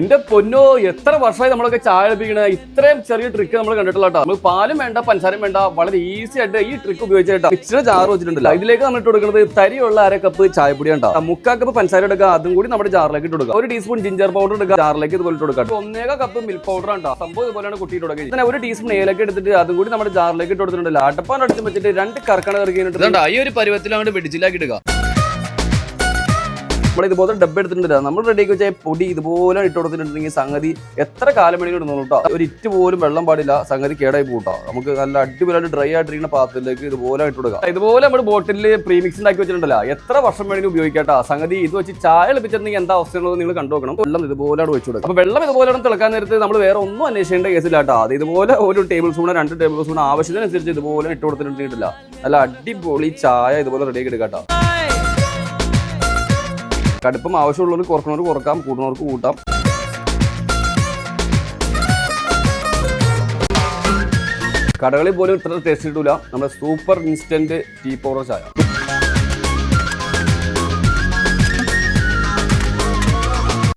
എന്റെ പൊന്നോ എത്ര വർഷമായി നമ്മളൊക്കെ ചായ ലഭിക്കണ ഇത്രയും ചെറിയ ട്രിക്ക് നമ്മൾ കണ്ടിട്ടുള്ള കേട്ടോ. നമ്മൾ പാലും വേണ്ട പഞ്ചസാരയും വേണ്ട വളരെ ഈസി ആയിട്ട് ഈ ട്രിക്ക് ഉപയോഗിച്ചിട്ട് ഇച്ചിരി ജാർ വെച്ചിട്ടുണ്ടല്ലോ. ഇതിലേക്ക് നമ്മൾ ഇട്ട് കൊടുക്കുന്നത് തരിയുള്ള അര കപ്പ് ചായപ്പൊടി ഉണ്ടാ? മുക്കാ കപ്പ് പഞ്ചസാര എടുക്കുക അതും കൂടി നമ്മുടെ ജാറിലേക്ക് ഇട്ട് കൊടുക്കുക ഒരു ടീസ്പൂൺ ജിഞ്ചർ പൗഡർ എടുക്കുക ജാറിലേക്ക് ഇതുപോലെ ഇട്ട് കൊടുക്കുക ഒന്നേക കപ്പ് മിൽക്ക് പൗഡർ ഉണ്ടാ? സംഭവം ഇതുപോലെയാണ് കുട്ടിയിട്ട് കൊടുക്കുക. ഇതിനെ ഒരു ടീസ്പൂൺ ഏലൊക്കെ എടുത്തിട്ട് അതും കൂടി നമ്മുടെ ജാറിലേക്ക് ഇട്ട് കൊടുത്തിട്ടുണ്ടല്ലോ അടപ്പാൻ അടിച്ച് വെച്ചിട്ട് രണ്ട് കറക്കണ കറക്കിയിട്ട് ഈ ഒരു അങ്ങോട്ട് വെടിച്ചിലാക്കി ഇടുക. നമ്മൾ ഇതുപോലെ ഡബ്ബ എടുത്തിട്ടുണ്ട്. നമ്മൾ റെഡിയാക്കി വെച്ചാൽ പൊടി ഇതുപോലെ ഇട്ട് കൊടുത്തിട്ടുണ്ടെങ്കിൽ സംഗതി എത്ര കാലം വേണമെങ്കിലും ഇടുന്നു കേട്ടോ ഒരു ഇറ്റ് പോലും വെള്ളം പാടില്ല. സംഗതി കേടായി പോട്ടോ നമുക്ക് നല്ല അടിപൊളിയായിട്ട് ഡ്രൈ ആയിട്ടിരിക്കുന്ന പാത്രത്തിലേക്ക് ഇതുപോലെ ഇട്ട് കൊടുക്കാം. ഇതുപോലെ നമ്മൾ ബോട്ടിലിൽ പ്രീമിക്സ് ഉണ്ടാക്കി വെച്ചിട്ടുണ്ടല്ലോ. എത്ര വർഷം വേണമെങ്കിലും ഉപയോഗിക്കാട്ടോ സംഗതി ഇത് വെച്ച് ചായ ലഭിച്ചിട്ടുണ്ടെങ്കിൽ എന്താ അവസ്ഥയുള്ളത് നിങ്ങൾ കണ്ടു നോക്കണം. വെള്ളം ഇതുപോലെ വെച്ച് കൊടുക്കാം. അപ്പൊ വെള്ളം ഇതുപോലെ തിളക്കാൻ നേരത്ത് നമ്മൾ വേറെ ഒന്നും അന്വേഷിക്കേണ്ട കേസില്ല അത് ഇതുപോലെ ഒരു ടേബിൾ സ്പൂൺ രണ്ട് ടേബിൾ സ്പൂൺ ആവശ്യത്തിനനുസരിച്ച് ഇതുപോലെ ഇട്ട് കൊടുത്തിട്ടുണ്ടെങ്കിൽ നല്ല അടിപൊളി ചായ ഇതുപോലെ റെഡിയാക്കി എടുക്കാം കടുപ്പം ആവശ്യമുള്ളവർ കുറക്കുന്നവർക്ക് കുറക്കാം കൂടുന്നവർക്ക് കൂട്ടാം. കടകളിൽ പോലും ഇത്ര ടേസ്റ്റ് കിട്ടൂല നമ്മുടെ സൂപ്പർ ഇൻസ്റ്റന്റ് ടീ പൗഡർ ചായ.